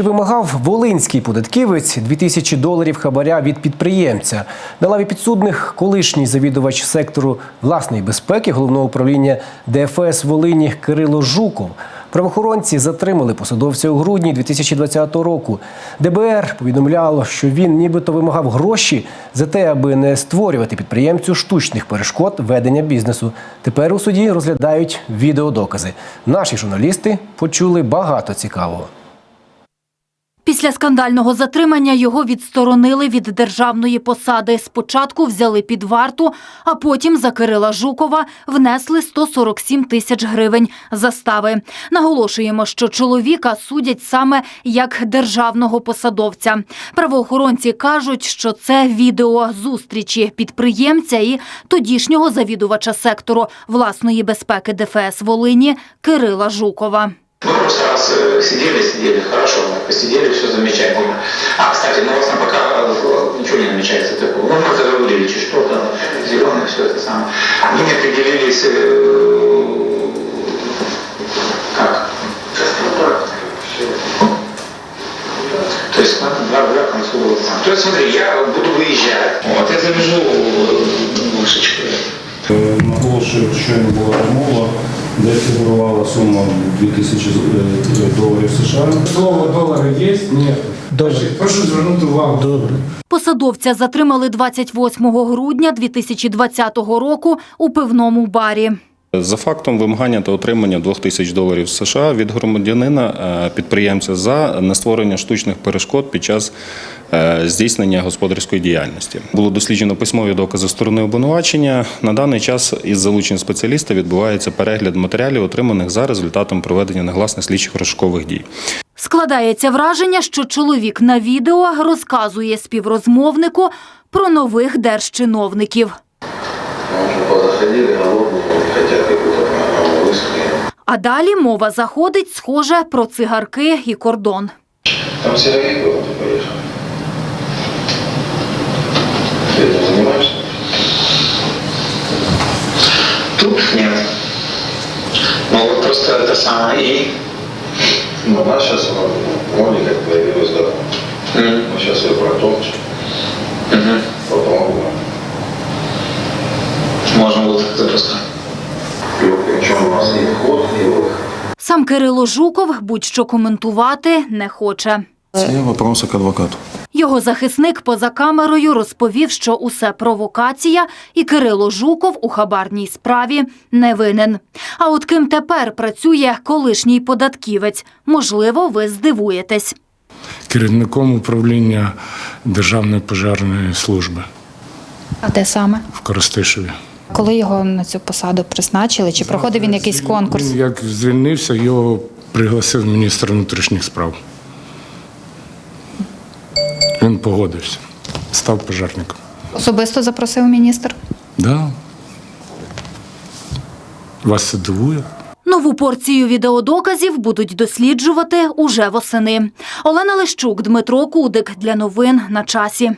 Чи вимагав волинський податківець 2000 доларів хабаря від підприємця? На лаві підсудних колишній завідувач сектору власної безпеки головного управління ДФС Волині Кирило Жуков. Правоохоронці затримали посадовця у грудні 2020 року. ДБР повідомляло, що він нібито вимагав гроші за те, аби не створювати підприємцю штучних перешкод ведення бізнесу. Тепер у суді розглядають відеодокази. Наші журналісти почули багато цікавого. Після скандального затримання його відсторонили від державної посади. Спочатку взяли під варту, а потім за Кирила Жукова внесли 147 тисяч гривень застави. Наголошуємо, що чоловіка судять саме як державного посадовця. Правоохоронці кажуть, що це відео зустрічі підприємця і тодішнього завідувача сектору власної безпеки ДФС Волині Кирила Жукова. Мы в прошлый раз э, сидели, сидели, хорошо, мы посидели, все замечательно. А, кстати, ну у вас там пока э, ничего не намечается такого. Ну, мы заговорили, чуть что-то, зеленое, все это самое. Мы не определились, э, как? То есть надо два концу вот там. То есть смотри, я буду выезжать. Вот, я завяжу э, вышечку. Наголошую, щойно була розмова, де фігурувала сума 2000 доларів США. Слово долари є? Ні. Добре. Прошу звернути увагу. Добре. Посадовця затримали 28 грудня 2020 року у пивному барі. За фактом вимагання та отримання 2000 доларів США від громадянина е, підприємця за нестворення штучних перешкод під час е, здійснення господарської діяльності. Було досліджено письмові докази сторони обвинувачення. На даний час із залученням спеціаліста відбувається перегляд матеріалів, отриманих за результатом проведення негласних слідчих розшукових дій. Складається враження, що чоловік на відео розказує співрозмовнику про нових держчиновників Мы уже позаходили голодные, хотят какую-то программу высоки. А далі мова заходить, схоже, про цигарки і кордон. Там сигареты куда ты поехал. Ты этим занимаешься? Тут нет. Ну вот просто это самое и... Ну, у нас сейчас, вроде как появилась дорога. М, Мы сейчас ее протопчем, мгм. и вход, выход. Сам Кирило Жуков будь-що коментувати не хоче. Це вопроси к адвокату. Його захисник поза камерою розповів, що усе провокація, і Кирило Жуков у хабарній справі не винен. А от ким тепер працює колишній податківець, можливо, ви здивуєтесь. Керівником управління Державної пожежної служби А де саме? в Коростишеві. Коли його на цю посаду призначили? Чи проходив він якийсь конкурс? Він як звільнився, його пригласив міністр внутрішніх справ. Він погодився, став пожежником. Особисто запросив міністр? Да. Вас це дивує? Нову порцію відеодоказів будуть досліджувати уже восени. Олена Лещук, Дмитро Кудик для новин на часі.